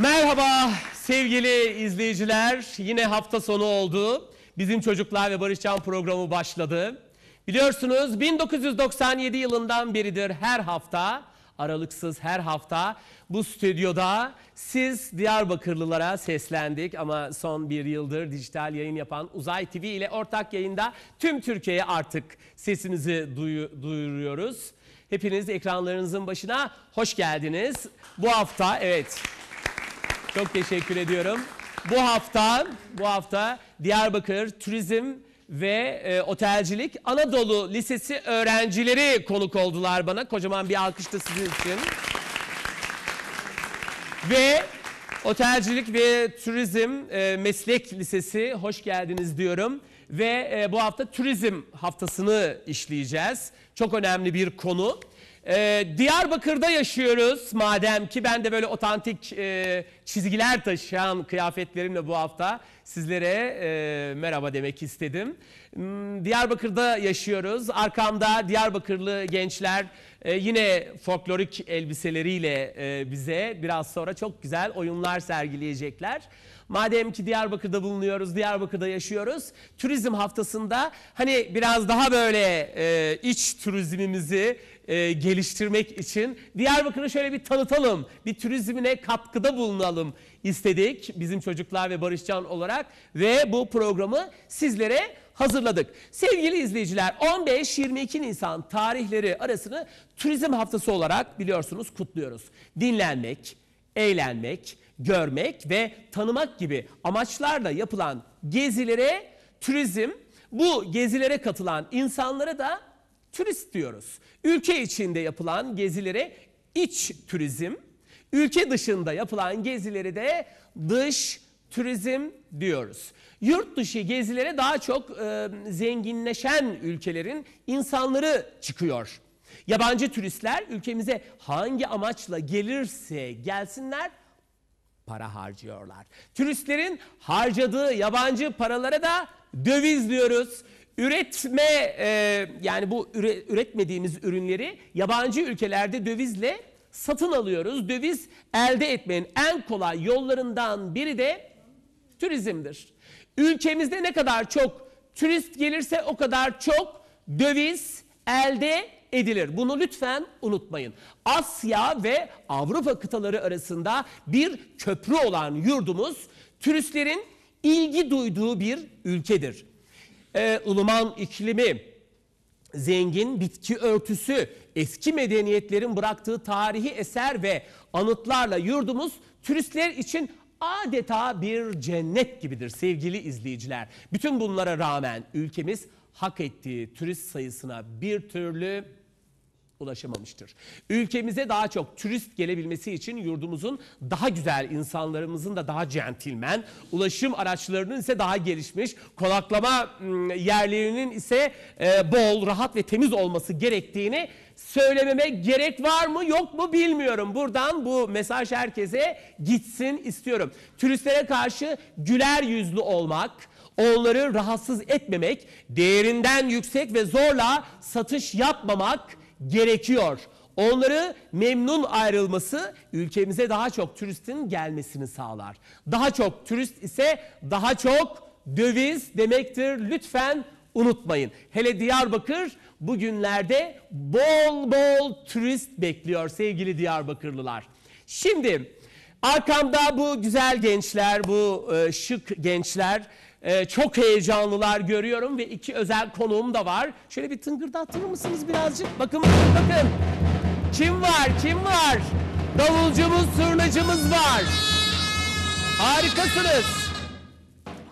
Merhaba sevgili izleyiciler. Yine hafta sonu oldu. Bizim Çocuklar ve Barışcan programı başladı. Biliyorsunuz 1997 yılından beridir her hafta, aralıksız her hafta bu stüdyoda siz Diyarbakırlılara seslendik. Ama son bir yıldır dijital yayın yapan Uzay TV ile ortak yayında tüm Türkiye'ye artık sesimizi duyu- duyuruyoruz. Hepiniz ekranlarınızın başına hoş geldiniz. Bu hafta evet çok teşekkür ediyorum. Bu hafta bu hafta Diyarbakır Turizm ve e, Otelcilik Anadolu Lisesi öğrencileri konuk oldular bana. Kocaman bir alkış da sizin için. Ve Otelcilik ve Turizm e, Meslek Lisesi hoş geldiniz diyorum. Ve e, bu hafta turizm haftasını işleyeceğiz. Çok önemli bir konu. E, Diyarbakır'da yaşıyoruz madem ki ben de böyle otantik e, çizgiler taşıyan kıyafetlerimle bu hafta sizlere e, merhaba demek istedim. Hmm, Diyarbakır'da yaşıyoruz. Arkamda Diyarbakırlı gençler e, yine folklorik elbiseleriyle e, bize biraz sonra çok güzel oyunlar sergileyecekler. Madem ki Diyarbakır'da bulunuyoruz, Diyarbakır'da yaşıyoruz. Turizm haftasında hani biraz daha böyle e, iç turizmimizi e, geliştirmek için Diyarbakır'ı şöyle bir tanıtalım. Bir turizmine katkıda bulunalım istedik bizim çocuklar ve Barışcan olarak ve bu programı sizlere hazırladık. Sevgili izleyiciler 15-22 Nisan tarihleri arasını turizm haftası olarak biliyorsunuz kutluyoruz. Dinlenmek, eğlenmek, görmek ve tanımak gibi amaçlarla yapılan gezilere turizm, bu gezilere katılan insanlara da turist diyoruz. Ülke içinde yapılan gezilere iç turizm, ülke dışında yapılan gezileri de dış turizm diyoruz. Yurt dışı gezilere daha çok e, zenginleşen ülkelerin insanları çıkıyor. Yabancı turistler ülkemize hangi amaçla gelirse gelsinler para harcıyorlar. Turistlerin harcadığı yabancı paralara da döviz diyoruz. Üretme e, yani bu üre- üretmediğimiz ürünleri yabancı ülkelerde dövizle satın alıyoruz. Döviz elde etmenin en kolay yollarından biri de turizmdir. Ülkemizde ne kadar çok turist gelirse o kadar çok döviz elde edilir. Bunu lütfen unutmayın. Asya ve Avrupa kıtaları arasında bir köprü olan yurdumuz turistlerin ilgi duyduğu bir ülkedir. Ee, ılıman iklimi, zengin bitki örtüsü, eski medeniyetlerin bıraktığı tarihi eser ve anıtlarla yurdumuz turistler için adeta bir cennet gibidir sevgili izleyiciler. Bütün bunlara rağmen ülkemiz hak ettiği turist sayısına bir türlü ulaşamamıştır. Ülkemize daha çok turist gelebilmesi için yurdumuzun daha güzel, insanlarımızın da daha centilmen, ulaşım araçlarının ise daha gelişmiş, konaklama yerlerinin ise e, bol, rahat ve temiz olması gerektiğini söylememe gerek var mı yok mu bilmiyorum. Buradan bu mesaj herkese gitsin istiyorum. Turistlere karşı güler yüzlü olmak, onları rahatsız etmemek, değerinden yüksek ve zorla satış yapmamak gerekiyor. Onları memnun ayrılması ülkemize daha çok turistin gelmesini sağlar. Daha çok turist ise daha çok döviz demektir. Lütfen unutmayın. Hele Diyarbakır bugünlerde bol bol turist bekliyor sevgili Diyarbakırlılar. Şimdi arkamda bu güzel gençler, bu e, şık gençler e, çok heyecanlılar görüyorum ve iki özel konuğum da var. Şöyle bir tıngırdatır mısınız birazcık? Bakın bakın bakın. Kim var? Kim var? Davulcumuz, surnacımız var. Harikasınız.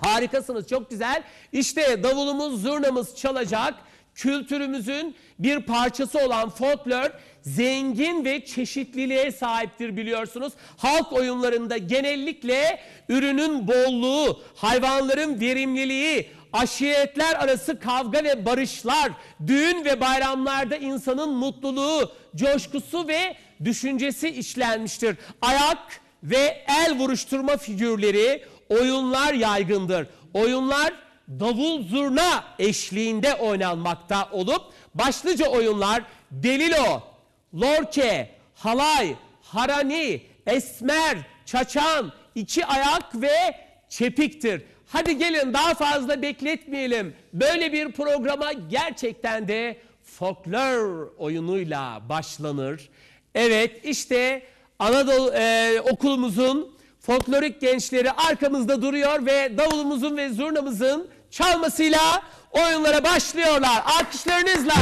Harikasınız çok güzel. İşte davulumuz, zurnamız çalacak. Kültürümüzün bir parçası olan folklor zengin ve çeşitliliğe sahiptir biliyorsunuz. Halk oyunlarında genellikle ürünün bolluğu, hayvanların verimliliği, aşiretler arası kavga ve barışlar, düğün ve bayramlarda insanın mutluluğu, coşkusu ve düşüncesi işlenmiştir. Ayak ve el vuruşturma figürleri, oyunlar yaygındır. Oyunlar davul zurna eşliğinde oynanmakta olup başlıca oyunlar delilo, lorke, halay, harani, esmer, çaçan, iki ayak ve çepiktir. Hadi gelin daha fazla bekletmeyelim. Böyle bir programa gerçekten de folklor oyunuyla başlanır. Evet işte Anadolu e, okulumuzun folklorik gençleri arkamızda duruyor ve davulumuzun ve zurnamızın çalmasıyla oyunlara başlıyorlar. Alkışlarınızla.